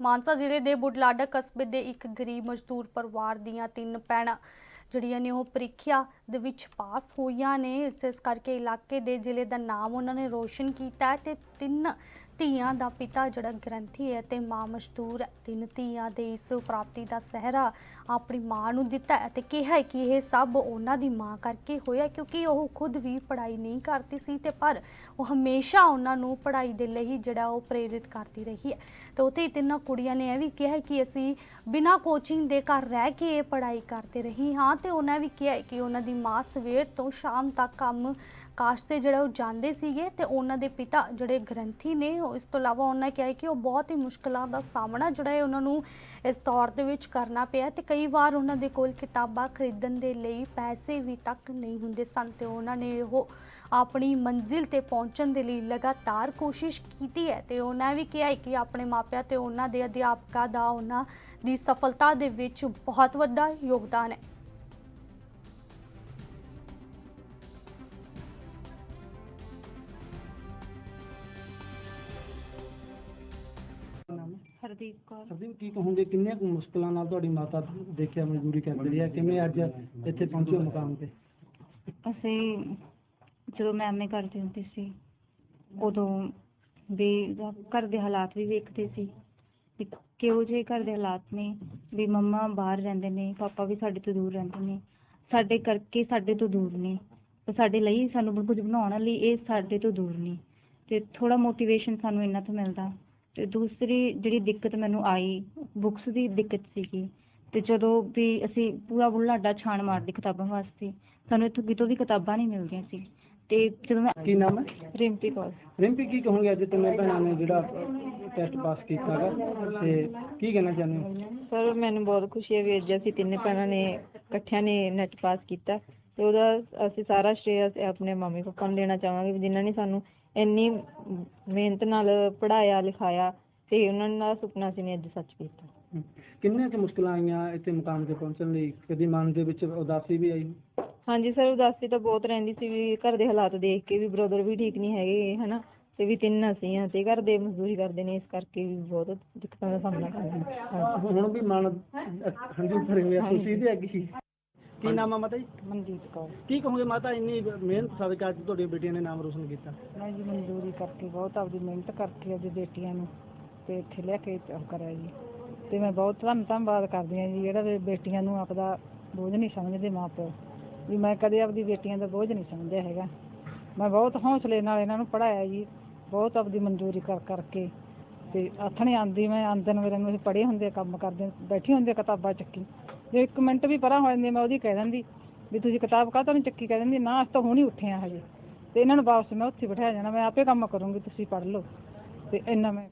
ਮਾਨਸਾ ਜ਼ਿਲ੍ਹੇ ਦੇ ਬੁਢਲਾਡਾ ਕਸਬੇ ਦੇ ਇੱਕ ਗਰੀਬ ਮਜ਼ਦੂਰ ਪਰਿਵਾਰ ਦੀਆਂ ਤਿੰਨ ਭੈਣਾਂ ਜਿਹੜੀਆਂ ਨੇ ਉਹ ਪ੍ਰੀਖਿਆ ਦੇ ਵਿੱਚ ਪਾਸ ਹੋਈਆਂ ਨੇ। ਇਸ ਇਸ ਕਰਕੇ ਇਲਾਕੇ ਦੇ ਜ਼ਿਲ੍ਹੇ ਦਾ ਨਾਮ ਉਹਨਾਂ ਨੇ ਰੋਸ਼ਨ ਕੀਤਾ ਹੈ ਤੇ ਤਿੰਨ ਧੀਆਂ ਦਾ ਪਿਤਾ ਜਿਹੜਾ ਗ੍ਰੰਥੀ ਹੈ ਤੇ ਮਾਂ ਮਜ਼ਦੂਰ ਹੈ। ਤਿੰਨ ਧੀਆਂ ਦੇ ਇਸ ਪ੍ਰਾਪਤੀ ਦਾ ਸਹਿਰਾ ਆਪਣੀ ਮਾਂ ਨੂੰ ਦਿੱਤਾ ਹੈ ਤੇ ਕਿਹਾ ਕਿ ਇਹ ਸਭ ਉਹਨਾਂ ਦੀ ਮਾਂ ਕਰਕੇ ਹੋਇਆ ਕਿਉਂਕਿ ਉਹ ਖੁਦ ਵੀ ਪੜ੍ਹਾਈ ਨਹੀਂ ਕਰਦੀ ਸੀ ਤੇ ਪਰ ਉਹ ਹਮੇਸ਼ਾ ਉਹਨਾਂ ਨੂੰ ਪੜ੍ਹਾਈ ਦੇ ਲਈ ਜਿਹੜਾ ਉਹ ਪ੍ਰੇਰਿਤ ਕਰਦੀ ਰਹੀ ਹੈ। ਤੇ ਉੱਥੇ ਹੀ ਤਿੰਨਾਂ ਕੁੜੀਆਂ ਨੇ ਇਹ ਵੀ ਕਿਹਾ ਕਿ ਅਸੀਂ ਬਿਨਾਂ ਕੋਚਿੰਗ ਦੇ ਘਰ ਰਹਿ ਕੇ ਇਹ ਪੜ੍ਹਾਈ ਕਰਦੇ ਰਹੀ ਹਾਂ ਤੇ ਉਹਨਾਂ ਵੀ ਕਿਹਾ ਕਿ ਉਹਨਾਂ ਦੀ ਮਾਂ ਸਵੇਰ ਤੋਂ ਸ਼ਾਮ ਤੱਕ ਕੰਮ ਕਾਸ਼ ਤੇ ਜਿਹੜਾ ਉਹ ਜਾਂਦੇ ਸੀਗੇ ਤੇ ਉਹਨਾਂ ਦੇ ਪਿਤਾ ਜਿਹੜੇ ਗ੍ਰੰਥੀ ਨੇ, ਉਹ ਇਸ ਤੋਂ ਇਲਾਵਾ ਉਹਨਾਂ ਕਿਹਾ ਹੈ ਕਿ ਉਹ ਬਹੁਤ ਹੀ ਮੁਸ਼ਕਲਾਂ ਦਾ ਸਾਹਮਣਾ ਜਿਹੜਾ ਹੈ ਉਹਨਾਂ ਨੂੰ ਇਸ ਤੌਰ ਦੇ ਵਿੱਚ ਕਰਨਾ ਪਿਆ ਤੇ ਕਈ ਵਾਰ ਉਹਨਾਂ ਦੇ ਕੋਲ ਕਿਤਾਬਾਂ ਖਰੀਦਣ ਦੇ ਲਈ ਪੈਸੇ ਵੀ ਤੱਕ ਨਹੀਂ ਹੁੰਦੇ ਸਨ ਤੇ ਉਹਨਾਂ ਨੇ ਉਹ ਆਪਣੀ ਮੰਜ਼ਿਲ ਤੇ ਪਹੁੰਚਣ ਦੇ ਲਈ ਲਗਾਤਾਰ ਕੋਸ਼ਿਸ਼ ਕੀਤੀ ਹੈ ਤੇ ਉਹਨਾਂ ਵੀ ਕਿਹਾ ਹੈ ਕਿ ਆਪਣੇ ਮਾਪਿਆਂ ਤੇ ਉਹਨਾਂ ਦੇ ਅਧਿਆਪਕਾਂ ਦਾ ਉਹਨਾਂ ਦੀ ਸਫਲਤਾ ਦੇ ਵਿੱਚ ਬਹੁਤ ਵੱਡਾ ਯੋਗਦਾਨ ਹੈ। ਹਰਦੀਪ ਕੌਰ। ਸਰਦੀਪ ਕੀ ਕਹੋਗੇ? ਕਿੰਨੀਆਂ ਕੁ ਮੁਸ਼ਕਲਾਂ ਨਾਲ ਤੁਹਾਡੀ ਮਾਤਾ ਦੇਖਿਆ ਮਜ਼ਦੂਰੀ ਕਰਦੀ ਰਹੀ ਹੈ? ਕਿਵੇਂ ਅੱਜ ਇੱਥੇ ਪਹੁੰਚੇ ਹੋ ਮੁਕਾਮ ਤੇ? ਅਸੀਂ ਜਦੋਂ ਮੈਂ ਐਮਏ ਕਰਦੀ ਹੁੰਦੀ ਸੀ ਉਦੋਂ ਵੀ ਘਰ ਦੇ ਹਾਲਾਤ ਵੀ ਵੇਖਦੇ ਸੀ ਵੀ ਕਿਹੋ ਜਿਹੇ ਘਰ ਦੇ ਹਾਲਾਤ ਨੇ ਵੀ ਮੰਮਾ ਬਾਹਰ ਰਹਿੰਦੇ ਨੇ ਪਾਪਾ ਵੀ ਸਾਡੇ ਤੋਂ ਦੂਰ ਰਹਿੰਦੇ ਨੇ ਸਾਡੇ ਕਰਕੇ ਸਾਡੇ ਤੋਂ ਦੂਰ ਨੇ ਤੇ ਸਾਡੇ ਲਈ ਸਾਨੂੰ ਕੁਝ ਬਣਾਉਣ ਲਈ ਇਹ ਸਾਡੇ ਤੋਂ ਦੂਰ ਨੇ ਤੇ ਥੋੜਾ ਮੋਟੀਵੇਸ਼ਨ ਸਾਨੂੰ ਇਹਨਾਂ ਤੋਂ ਮਿਲਦਾ। ਤੇ ਦੂਸਰੀ ਜਿਹੜੀ ਦਿੱਕਤ ਮੈਨੂੰ ਆਈ ਬੁੱਕਸ ਦੀ ਦਿੱਕਤ ਸੀਗੀ। ਤੇ ਜਦੋਂ ਵੀ ਅਸੀਂ ਪੂਰਾ ਬੁੱਲਾਡਾ ਛਾਣ ਮਾਰਦੇ ਕਿਤਾਬਾਂ ਵਾਸਤੇ ਸਾਨੂੰ ਇੱਥੋਂ ਕਿਤੋਂ ਵੀ ਕਿਤਾਬਾਂ ਨਹੀਂ ਮਿਲਦੀਆਂ ਸੀ। ਤੇ ਜਦੋਂ ਮੈਂ ਕੀ ਨਾਮ ਹੈ? ਰਿੰਪੀ ਕੌਰ। ਰਿੰਪੀ ਕੀ ਕਹੋਗੇ ਅੱਜ ਤਿੰਨੇ ਭੈਣਾਂ ਨੇ ਜਿਹੜਾ ਟੈਸਟ ਪਾਸ ਕੀਤਾ ਹੈਗਾ ਤੇ ਕੀ ਕਹਿਣਾ ਚਾਹੁੰਦੇ ਹੋ? ਸਰ ਮੈਨੂੰ ਬਹੁਤ ਖੁਸ਼ੀ ਹੈ ਵੀ ਅੱਜ ਅਸੀਂ ਤਿੰਨੇ ਭੈਣਾਂ ਨੇ ਇਕੱਠਿਆਂ ਨੇ ਨੈਟ ਪਾਸ ਕੀਤਾ। ਤੇ ਉਹਦਾ ਅਸੀਂ ਸਾਰਾ ਸ਼੍ਰੇਅ ਆਪਣੇ ਮੰਮੀ ਪਾਪਾ ਨੂੰ ਦੇਣਾ ਚਾਹਾਂਗੇ ਜਿਨ੍ਹਾਂ ਨੇ ਸਾਨੂੰ ਇੰਨੀ ਮਿਹਨਤ ਨਾਲ ਪੜਾਇਆ ਲਿਖਾਇਆ ਤੇ ਉਹਨਾਂ ਦਾ ਸੁਪਨਾ ਸੀ ਨੇ ਅੱਜ ਸੱਚ ਕੀਤਾ। ਕਿੰਨੀਆਂ ਕੁ ਮੁਸ਼ਕਲਾਂ ਆਈਆਂ ਇੱਥੇ ਮੁਕਾਮ ਤੇ ਪਹੁੰਚਣ ਲਈ? ਕਦੀ ਮਨ ਦੇ ਵਿੱਚ ਉਦਾਸੀ ਵੀ ਆਈ? ਹਾਂਜੀ ਸਰ ਉਦਾਸੀ ਤਾਂ ਬਹੁਤ ਰਹਿੰਦੀ ਸੀ ਵੀ ਘਰ ਦੇ ਹਾਲਾਤ ਦੇਖ ਕੇ ਵੀ ਬ੍ਰਦਰ ਵੀ ਠੀਕ ਨਹੀਂ ਹੈਗੇ ਹਨਾ? ਤੇ ਵੀ ਤਿੰਨ ਅਸੀਂ ਆ ਤੇ ਘਰ ਦੇ ਮਜ਼ਦੂਰੀ ਕਰਦੇ ਨੇ ਇਸ ਕਰਕੇ ਵੀ ਬਹੁਤ ਦਿੱਕਤਾਂ ਦਾ ਸਾਹਮਣਾ ਕਰਨਾ ਹਾਂਜੀ ਹੁਣ ਵੀ ਮਨ ਹੰਝੂ ਭਰੇ ਹੋਏ ਆ, ਖੁਸ਼ੀ ਦੀ ਅੱਗ ਹੀ ਕੀ ਨਾਮ ਆ ਮਾਤਾ ਜੀ? ਮਨਦੀਪ ਕੌਰ। ਕੀ ਕਹੋਗੇ ਮਾਤਾ ਇੰਨੀ ਮਿਹਨਤ ਸਦਕਾ ਅੱਜ ਤੁਹਾਡੀਆਂ ਬੇਟੀਆਂ ਨੇ ਨਾਮ ਰੋਸ਼ਨ ਕੀਤਾ? ਮੈਂ ਜੀ ਮਜ਼ਦੂਰੀ ਕਰਕੇ ਬਹੁਤ ਆਪਦੀ ਮਿਹਨਤ ਕਰਕੇ ਅੱਜ ਬੇਟੀਆਂ ਨੂੰ ਤੇ ਇੱਥੇ ਲੈ ਕੇ ਉਹ ਕਰਿਆ ਜੀ। ਤੇ ਮੈਂ ਬਹੁਤ ਧੰਨ ਧੰਨਵਾਦ ਕਰਦੀ ਹਾਂ ਜੀ ਜਿਹੜਾ ਵੀ ਬੇਟੀਆਂ ਨੂੰ ਆਪਦਾ ਬੋਝ ਨਹੀਂ ਸਮਝਦੇ ਮਾਪੇ ਵੀ ਮੈਂ ਕਦੇ ਆਪਦੀ ਬੇਟੀਆਂ ਦਾ ਬੋਝ ਨਹੀਂ ਸਮਝਿਆ ਹੈਗਾ। ਮੈਂ ਬਹੁਤ ਹੌਸਲੇ ਨਾਲ ਇਹਨਾਂ ਨੂੰ ਪੜਾਇਆ ਜੀ ਬਹੁਤ ਆਪਦੀ ਮਨਜ਼ੂਰੀ ਕਰ ਕਰਕੇ। ਤੇ ਆਥਣੇ ਆਂਦੀ ਮੈਂ ਆਂਦਨ ਵੇਲੇ ਨੂੰ ਅਸੀਂ ਪੜੇ ਹੁੰਦੇ ਕੰਮ ਕਰਦੇ ਬੈਠੀ ਹੁੰਦੇ ਕਿਤਾਬਾਂ ਚੱਕੀ। ਜੇ ਇੱਕ ਮਿੰਟ ਵੀ ਪਰਾਂ ਹੋ ਜਾਂਦੀ ਮੈਂ ਉਹਦੀ ਕਹਿ ਦਿੰਦੀ ਵੀ ਤੁਸੀਂ ਕਿਤਾਬ ਕਾਹ ਕਾਹਤੋਂ ਨਹੀਂ ਚੱਕੀ? ਕਹਿ ਦਿੰਦੀ, ਨਾ, ਅਸੀਂ ਤਾਂ ਹੁਣ ਹੀ ਉੱਠੇ ਆ ਹਜੇ। ਤੇ ਇਹਨਾਂ ਨੂੰ ਵਾਪਸ ਮੈਂ ਉੱਥੇ ਬਿਠਾਇਆ ਜਾਣਾ, ਮੈਂ ਆਪੇ ਕੰਮ ਕਰੂੰਗੀ, ਤੁਸੀਂ ਪੜ੍ਹ ਲਓ। ਤੇ ਇੰਨਾ ਮੈਂ